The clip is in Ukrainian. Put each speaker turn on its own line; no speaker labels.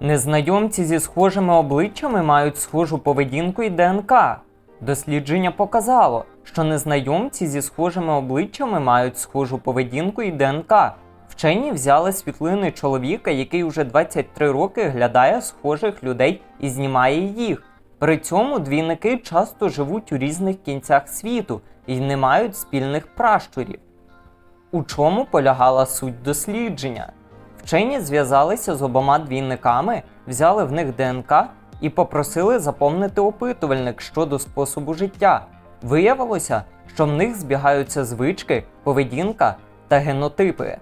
Незнайомці зі схожими обличчями мають схожу поведінку і ДНК. Дослідження показало, що незнайомці зі схожими обличчями мають схожу поведінку і ДНК. Вчені взяли світлини чоловіка, який уже 23 роки глядає схожих людей і знімає їх. При цьому двійники часто живуть у різних кінцях світу і не мають спільних пращурів. У чому полягала суть дослідження? Вчені зв'язалися з обома двійниками, взяли в них ДНК і попросили заповнити опитувальник щодо способу життя. Виявилося, що в них збігаються звички, поведінка та генотипи.